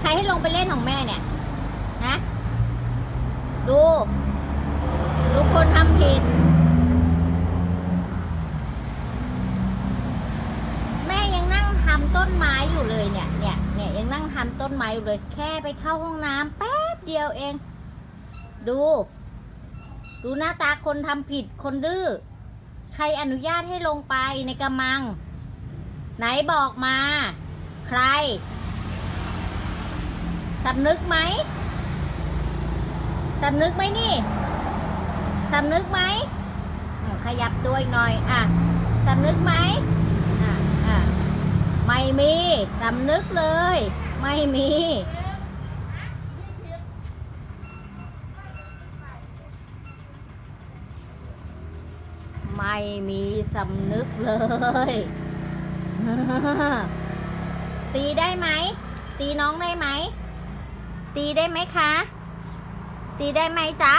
ใครให้ลงไปเล่นของแม่เนี่ยนะดูดูคนทำผิด แม่ยังนั่งทำต้นไม้อยู่เลยเนี่ยเนี่ยเนี่ยยังนั่งทำต้นไม้อยู่เลย แค่ไปเข้าห้องน้ำแป๊บเดียวเอง ดู ดูหน้าตาคนทำผิดคนดื้อใครอนุญาตให้ลงไปในกระมัง ไหนบอกมา ใคร สำนึกไหมสำนึกไหมนี่สำนึกไหมอืมขยับตัวอีกหน่อยอะสำนึกไหมอะอะไม่มีสำนึกเลย ไม่มีไม่มีสำนึกเลย ตีได้ไหม ตีน้องได้ไหม ตีได้ไหมคะ ตีได้ไหมจ๊ะ